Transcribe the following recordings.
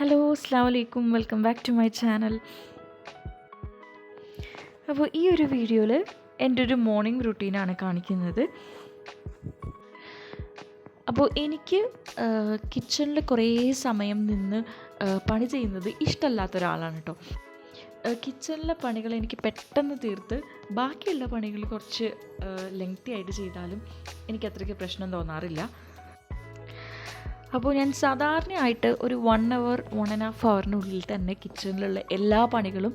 Hello അസ്സാം വലൈക്കും welcome back to my channel അപ്പോൾ ഈ ഒരു വീഡിയോയിൽ എന്റെ ഒരു മോർണിംഗ് റുട്ടീനാണ് കാണിക്കുന്നത്. അപ്പോൾ എനിക്ക് കിച്ചണിൽ കുറേ സമയം നിന്ന് പണി ചെയ്യുന്നത് ഇഷ്ടമല്ലാത്ത ഒരാളാണ് കേട്ടോ കിച്ചണിലെ പണികൾ എനിക്ക് പെട്ടെന്ന് തീർത്ത് ബാക്കിയുള്ള പണികൾ കുറച്ച് ലെങ്തി ആയിട്ട് ചെയ്താലും എനിക്ക് അത്രയ്ക്ക് പ്രശ്നം തോന്നാറില്ല. അപ്പോൾ ഞാൻ സാധാരണയായിട്ട് ഒരു one hour one and half അവറിനുള്ളിൽ തന്നെ കിച്ചണിലുള്ള എല്ലാ പണികളും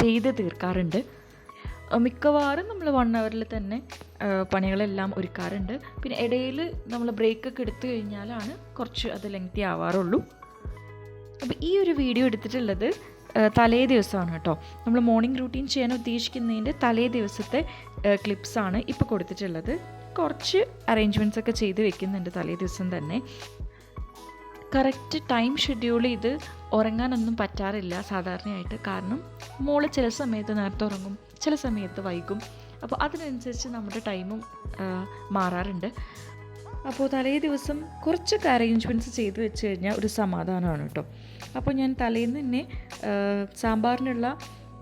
ചെയ്ത് തീർക്കാറുണ്ട്. മിക്കവാറും നമ്മൾ വൺ അവറിൽ തന്നെ പണികളെല്ലാം ഒരുക്കാറുണ്ട്. പിന്നെ ഇടയിൽ നമ്മൾ ബ്രേക്കൊക്കെ എടുത്തു കഴിഞ്ഞാലാണ് കുറച്ച് അത് ലെങ്തി ആവാറുള്ളൂ. അപ്പോൾ ഈ ഒരു വീഡിയോ എടുത്തിട്ടുള്ളത് തലേ ദിവസമാണ് കേട്ടോ. നമ്മൾ മോർണിംഗ് റൂട്ടീൻ ചെയ്യാൻ ഉദ്ദേശിക്കുന്നതിന്റെ തലേ ദിവസത്തെ ക്ലിപ്സാണ് ഇപ്പോൾ കൊടുത്തിട്ടുള്ളത്. കുറച്ച് അറേഞ്ച്മെന്റ്സ് ഒക്കെ ചെയ്ത് വെക്കുന്നുണ്ട് തലേ ദിവസം തന്നെ. കറക്റ്റ് ടൈം ഷെഡ്യൂൾ ചെയ്ത് ഉറങ്ങാനൊന്നും പറ്റാറില്ല സാധാരണയായിട്ട്. കാരണം മോൾ ചില സമയത്ത് നേരത്തെ ഉറങ്ങും ചില സമയത്ത് വൈകും. അപ്പോൾ അതിനനുസരിച്ച് നമ്മുടെ ടൈമും മാറാറുണ്ട്. അപ്പോൾ തലേ ദിവസം കുറച്ചൊക്കെ അറേഞ്ച്മെന്റ്സ് ചെയ്ത് വെച്ച് കഴിഞ്ഞാൽ ഒരു സമാധാനമാണ് കേട്ടോ. അപ്പോൾ ഞാൻ തലേന്ന് തന്നെ സാമ്പാറിനുള്ള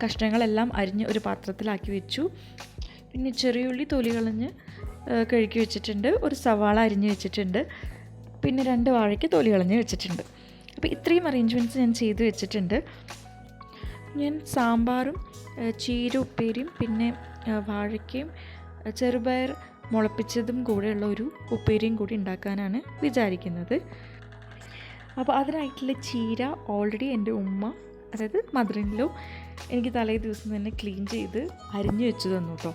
കഷ്ണങ്ങളെല്ലാം അരിഞ്ഞ് ഒരു പാത്രത്തിലാക്കി വെച്ചു. പിന്നെ ചെറിയുള്ളി തൊലി കളഞ്ഞ് കഴുകി വെച്ചിട്ടുണ്ട് ഒരു സവാള അരിഞ്ഞ് വെച്ചിട്ടുണ്ട്. പിന്നെ രണ്ട് വാഴയ്ക്ക് തൊലി കളഞ്ഞ് വെച്ചിട്ടുണ്ട്. അപ്പോൾ ഇത്രയും അറേഞ്ച്മെന്റ്സ് ഞാൻ ചെയ്ത് വെച്ചിട്ടുണ്ട്. ഞാൻ സാമ്പാറും ചീര ഉപ്പേരിയും പിന്നെ വാഴയ്ക്കയും ചെറുപയർ മുളപ്പിച്ചതും കൂടെയുള്ള ഒരു ഉപ്പേരിയും കൂടി ഉണ്ടാക്കാനാണ് വിചാരിക്കുന്നത്. അപ്പോൾ അതിനായിട്ടുള്ള ചീര ഓൾറെഡി എന്റെ ഉമ്മ അതായത് മദറിനിലോ എനിക്ക് തലേ ദിവസം തന്നെ ക്ലീൻ ചെയ്ത് അരിഞ്ഞു വെച്ച് തന്നു കേട്ടോ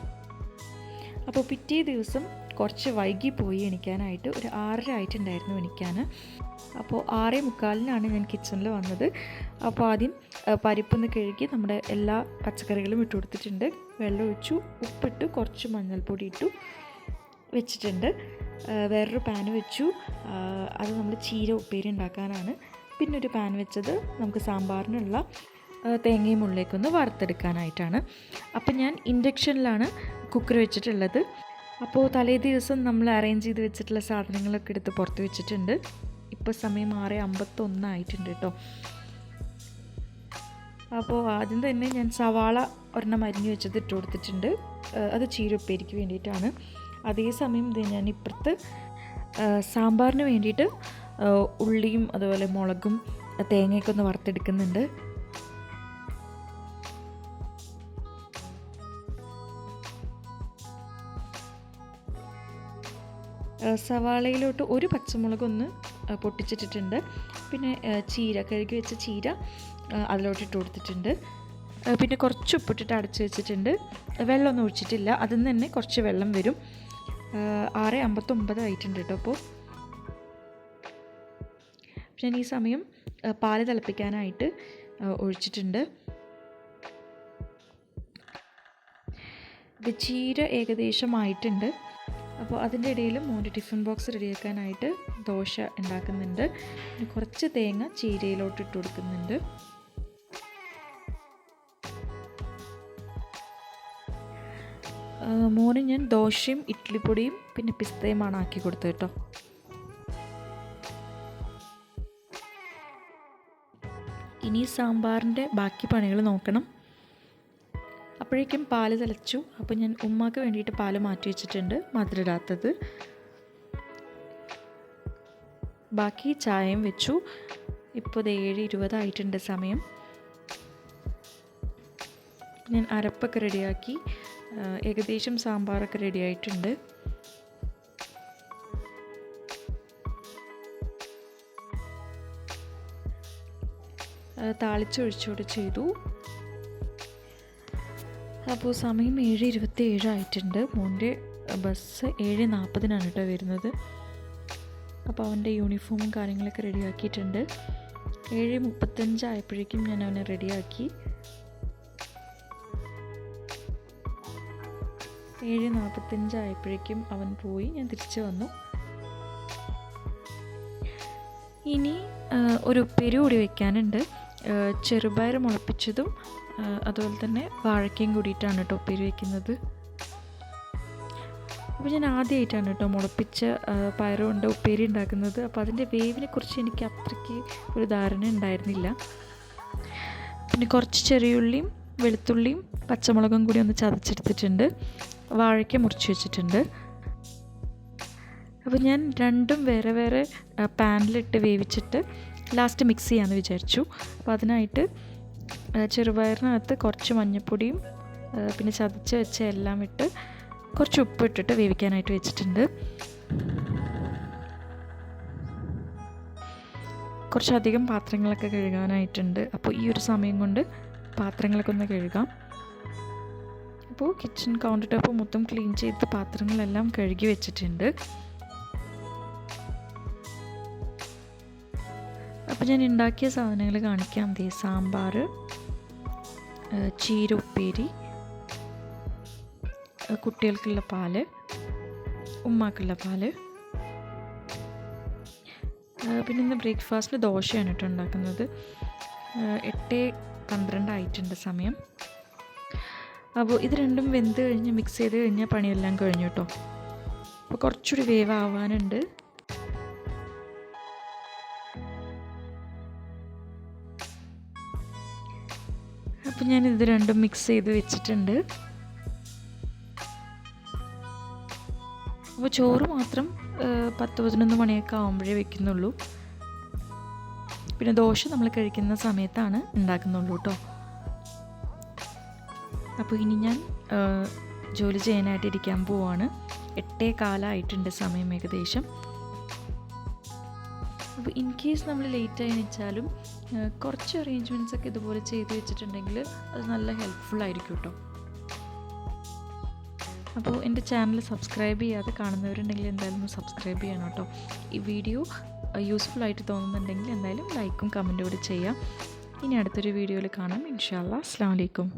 അപ്പോൾ പിറ്റേ ദിവസം കുറച്ച് വൈകി പോയി എണിക്കാനായിട്ട്. ഒരു ആറര ആയിട്ടുണ്ടായിരുന്നു എണിക്കാൻ അപ്പോൾ ആറേ മുക്കാലിനാണ് ഞാൻ കിച്ചണിൽ വന്നത്. അപ്പോൾ ആദ്യം പരിപ്പൊന്ന് കഴുകി നമ്മുടെ എല്ലാ പച്ചക്കറികളും ഇട്ട് കൊടുത്തിട്ടുണ്ട്. വെള്ളം ഒഴിച്ചു ഉപ്പിട്ട് കുറച്ച് മഞ്ഞൾപ്പൊടി ഇട്ടു വെച്ചിട്ടുണ്ട്. വേറൊരു പാൻ വെച്ചു. അത് നമ്മൾ ചീര ഉപ്പേരി ഉണ്ടാക്കാനാണ്. പിന്നെ ഒരു പാൻ വെച്ചത് നമുക്ക് സാമ്പാറിനുള്ള തേങ്ങയും ഉള്ളിലേക്കൊന്ന് വറുത്തെടുക്കാനായിട്ടാണ്. അപ്പം ഞാൻ ഇൻഡക്ഷനിലാണ് കുക്കർ വെച്ചിട്ടുള്ളത്. അപ്പോൾ തലേ ദിവസം നമ്മൾ അറേഞ്ച് ചെയ്ത് വെച്ചിട്ടുള്ള സാധനങ്ങളൊക്കെ എടുത്ത് പുറത്ത് വെച്ചിട്ടുണ്ട്. ഇപ്പോൾ സമയം ആറ് അമ്പത്തൊന്നായിട്ടുണ്ട് കേട്ടോ അപ്പോൾ ആദ്യം തന്നെ ഞാൻ സവാള ഒരെണ്ണം അരിഞ്ഞു വെച്ചത് ഇട്ട് കൊടുത്തിട്ടുണ്ട്. അത് ചീരുപ്പേരിക്ക് വേണ്ടിയിട്ടാണ്. അതേസമയം ഇത് ഞാൻ ഇപ്പുറത്ത് സാമ്പാറിന് വേണ്ടിയിട്ട് ഉള്ളിയും അതുപോലെ മുളകും തേങ്ങയൊക്കെ ഒന്ന് വറുത്തെടുക്കുന്നുണ്ട്. സവാളയിലോട്ട് ഒരു പച്ചമുളക് ഒന്ന് പൊട്ടിച്ചിട്ടിട്ടുണ്ട്. പിന്നെ ചീര കഴുകി വെച്ച ചീര അതിലോട്ട് ഇട്ട് കൊടുത്തിട്ടുണ്ട്. പിന്നെ കുറച്ച് ഉപ്പിട്ടിട്ട് അടച്ച് വെച്ചിട്ടുണ്ട്. വെള്ളമൊന്നും ഒഴിച്ചിട്ടില്ല. അതിൽ നിന്ന് തന്നെ കുറച്ച് വെള്ളം വരും. ആറ് അമ്പത്തൊമ്പത് ആയിട്ടുണ്ട് കേട്ടോ അപ്പോൾ ഞാൻ ഈ സമയം പാൽ തിളപ്പിക്കാനായിട്ട് ഒഴിച്ചിട്ടുണ്ട്. ചീര ഏകദേശം ആയിട്ടുണ്ട്. അപ്പോൾ അതിന്റെ ഇടയിൽ മോന്റെ ടിഫിൻ ബോക്സ് റെഡിയാക്കാനായിട്ട് ദോശ ഉണ്ടാക്കുന്നുണ്ട്. പിന്നെ കുറച്ച് തേങ്ങ ചീരയിലോട്ട് ഇട്ട് കൊടുക്കുന്നുണ്ട്. മോന് ഞാൻ ദോശയും ഇഡ്ഡലിപ്പൊടിയും പിന്നെ പിസ്തയുമാണ് ആക്കി കൊടുത്തത് കേട്ടോ. ഇനി സാമ്പാറിന്റെ ബാക്കി പണികൾ നോക്കണം. അപ്പോഴേക്കും പാൽ തിളച്ചു. അപ്പോൾ ഞാൻ ഉമ്മാക്ക് വേണ്ടിയിട്ട് പാൽ മാറ്റി വെച്ചിട്ടുണ്ട്. മധുരമിടാത്തത്. ബാക്കി ചായയും വെച്ചു. ഇപ്പോൾ ഇത് ഏഴ് ഇരുപതായിട്ടുണ്ട് സമയം. ഞാൻ അരപ്പൊക്കെ റെഡിയാക്കി. ഏകദേശം സാമ്പാറൊക്കെ റെഡിയായിട്ടുണ്ട്. താളിച്ചൊഴിച്ചുകൂടെ ചെയ്തു. അപ്പോൾ സമയം ഏഴ് ഇരുപത്തി ഏഴായിട്ടുണ്ട് മോന്റെ ബസ് ഏഴ് നാൽപ്പതിനാണ് കേട്ടോ വരുന്നത്. അപ്പോൾ അവന്റെ യൂണിഫോമും കാര്യങ്ങളൊക്കെ റെഡിയാക്കിയിട്ടുണ്ട്. ഏഴ് മുപ്പത്തഞ്ചായപ്പോഴേക്കും ഞാൻ അവനെ റെഡിയാക്കി. ഏഴ് നാൽപ്പത്തഞ്ചായപ്പോഴേക്കും അവൻ പോയി. ഞാൻ തിരിച്ചു വന്നു. ഇനി ഒരു ഉപ്പേരി കൂടി വയ്ക്കാനുണ്ട് ചെറുപയർ മുളപ്പിച്ചതും അതുപോലെ തന്നെ വാഴയ്ക്കയും കൂടിയിട്ടാണ് കേട്ടോ ഉപ്പേരി വയ്ക്കുന്നത് അപ്പോൾ ഞാൻ ആദ്യമായിട്ടാണ് കേട്ടോ മുളപ്പിച്ച പയറുകൊണ്ട് പയറ് കൊണ്ട് ഉപ്പേരി ഉണ്ടാക്കുന്നത്. അപ്പോൾ അതിന്റെ വേവിനെ കുറിച്ച് എനിക്ക് അത്രയ്ക്ക് ഒരു ധാരണ ഉണ്ടായിരുന്നില്ല. പിന്നെ കുറച്ച് ചെറിയുള്ളിയും വെളുത്തുള്ളിയും പച്ചമുളകും കൂടി ഒന്ന് ചതച്ചെടുത്തിട്ടുണ്ട്. വാഴയ്ക്ക മുറിച്ച് വെച്ചിട്ടുണ്ട്. അപ്പോൾ ഞാൻ രണ്ടും വേറെ വേറെ പാനിലിട്ട് വേവിച്ചിട്ട് ലാസ്റ്റ് മിക്സ് ചെയ്യാമെന്ന് വിചാരിച്ചു. അപ്പോൾ അതിനായിട്ട് ചെറുപയറിനകത്ത് കുറച്ച് മഞ്ഞൾപ്പൊടിയും പിന്നെ ചതച്ച് വെച്ച എല്ലാം ഇട്ട് കുറച്ച് ഉപ്പ് ഇട്ടിട്ട് വേവിക്കാനായിട്ട് വെച്ചിട്ടുണ്ട്. കുറച്ചധികം പാത്രങ്ങളൊക്കെ കഴുകാനായിട്ടുണ്ട്. അപ്പോൾ ഈ ഒരു സമയം കൊണ്ട് പാത്രങ്ങളൊക്കെ ഒന്ന് കഴുകാം. അപ്പോൾ കിച്ചൺ കൗണ്ടർ ടോപ്പ് മൊത്തം ക്ലീൻ ചെയ്ത് പാത്രങ്ങളെല്ലാം കഴുകി വെച്ചിട്ടുണ്ട്. അപ്പോൾ ഞാൻ ഉണ്ടാക്കിയ സാധനങ്ങൾ കാണിക്കാം. ദേ സാമ്പാർ ചീര ഉപ്പേരി കുട്ടികൾക്കുള്ള പാൽ ഉമ്മാക്കുള്ള പാൽ പിന്നെ ഇന്ന് ബ്രേക്ക്ഫാസ്റ്റിൽ ദോശയാണ് കേട്ടോ ഉണ്ടാക്കുന്നത്. എട്ട് പന്ത്രണ്ട് ആയിട്ടുണ്ട് സമയം. അപ്പോൾ ഇത് രണ്ടും വെന്ത് കഴിഞ്ഞ് മിക്സ് ചെയ്ത് കഴിഞ്ഞാൽ പണിയെല്ലാം കഴിഞ്ഞു കേട്ടോ. അപ്പോൾ കുറച്ചുകൂടി വേവ് ആവാനുണ്ട് അപ്പോൾ ഞാൻ ഇത് രണ്ടും മിക്സ് ചെയ്ത് വെച്ചിട്ടുണ്ട്. അപ്പോൾ ചോറ് മാത്രം പത്ത് പതിനൊന്ന് മണിയൊക്കെ ആകുമ്പോഴേ വെക്കുന്നുള്ളൂ. പിന്നെ ദോശ നമ്മൾ കഴിക്കുന്ന സമയത്താണ് ഉണ്ടാക്കുന്നുള്ളൂ കേട്ടോ അപ്പോൾ ഇനി ഞാൻ ജോലി ചെയ്യാനായിട്ട് ഇരിക്കാൻ പോവാണ്. എട്ടേ കാലമായിട്ടുണ്ട് സമയം ഏകദേശം. അപ്പോൾ ഇൻ കേസ് നമ്മൾ ആയി ആ, കുറച്ച് അറേഞ്ച്മെന്റ്സ് ഒക്കെ ഇതുപോലെ ചെയ്ത് വെച്ചിട്ടുണ്ടെങ്കിൽ അത് നല്ല ഹെൽപ്ഫുൾ ആയിരിക്കും കേട്ടോ അപ്പോൾ എന്റെ ചാനൽ സബ്സ്ക്രൈബ് ചെയ്യാതെ കാണുന്നവരുണ്ടെങ്കിൽ എന്തായാലും സബ്സ്ക്രൈബ് ചെയ്യണം കേട്ടോ ഈ വീഡിയോ യൂസ്ഫുൾ ആയിട്ട് തോന്നുന്നുണ്ടെങ്കിൽ എന്തായാലും ലൈക്കും കമന്റും കൂടി ചെയ്യാം. ഇനി അടുത്തൊരു വീഡിയോയിൽ കാണാം. ഇൻഷാല്ലാ അസ്സാം വലൈക്കും